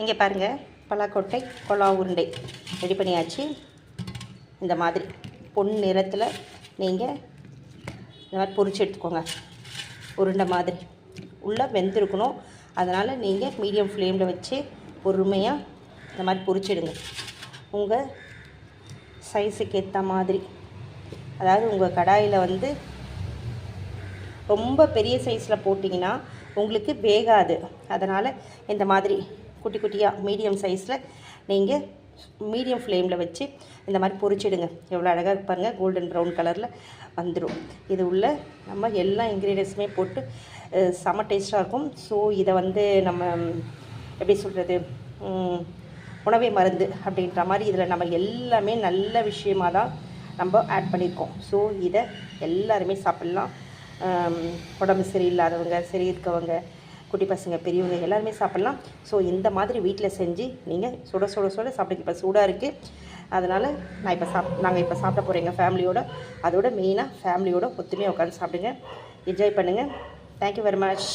இங்கே பாருங்கள் பலாக்கொட்டை கொலா உருண்டை. ரெடி பண்ணியாச்சு. இந்த மாதிரி பொன் நிறத்தில் நீங்கள் இந்த மாதிரி பொரிச்சு எடுத்துக்கோங்க. உருண்டை மாதிரி. உள்ளே வெந்திருக்கணும். அதனால் நீங்கள் மீடியம் ஃப்ளேமில் வச்சு பொறுமையாக இந்த மாதிரி பொறிச்சிடுங்க உங்கள் சைஸுக்கு ஏற்ற மாதிரி. அதாவது உங்கள் கடாயில் வந்து ரொம்ப பெரிய சைஸில் போட்டிங்கன்னா உங்களுக்கு வேகாது. அதனால் இந்த மாதிரி குட்டி குட்டியாக மீடியம் சைஸில் நீங்கள் மீடியம் ஃப்ளேமில் வச்சு இந்த மாதிரி பொரிச்சிடுங்க எவ்வளோ அழகாக இருப்பாருங்க கோல்டன் ப்ரௌன் கலரில் வந்துடும் இது உள்ள நம்ம எல்லா இன்க்ரீடியன்ஸுமே போட்டு செம டேஸ்ட்டாக இருக்கும். ஸோ இதை வந்து நம்ம எப்படி சொல்கிறது உணவே மருந்து அப்படின்ற மாதிரி இதில் நம்ம எல்லாமே நல்ல விஷயமாக தான் நம்ம ஆட் பண்ணியிருக்கோம் ஸோ இதை எல்லாருமே சாப்பிட்லாம். உடம்பு சரியில்லாதவங்க சரி இருக்கவங்க குட்டி பசங்க பெரியவங்க எல்லாருமே சாப்பிட்லாம். ஸோ இந்த மாதிரி வீட்டில் செஞ்சு நீங்கள் சுட சுட சுட சாப்பிட்டு இப்போ சூடாக இருக்குது அதனால் நான் இப்போ சாப் நாங்கள் இப்போ சாப்பிட போகிறோம் எங்கள் ஃபேமிலியோட அதோட மெயினாக ஃபேமிலியோட ஒத்துமையாக உட்காந்து சாப்பிடுங்க. என்ஜாய் பண்ணுங்கள் தேங்க்யூ வெரி மச்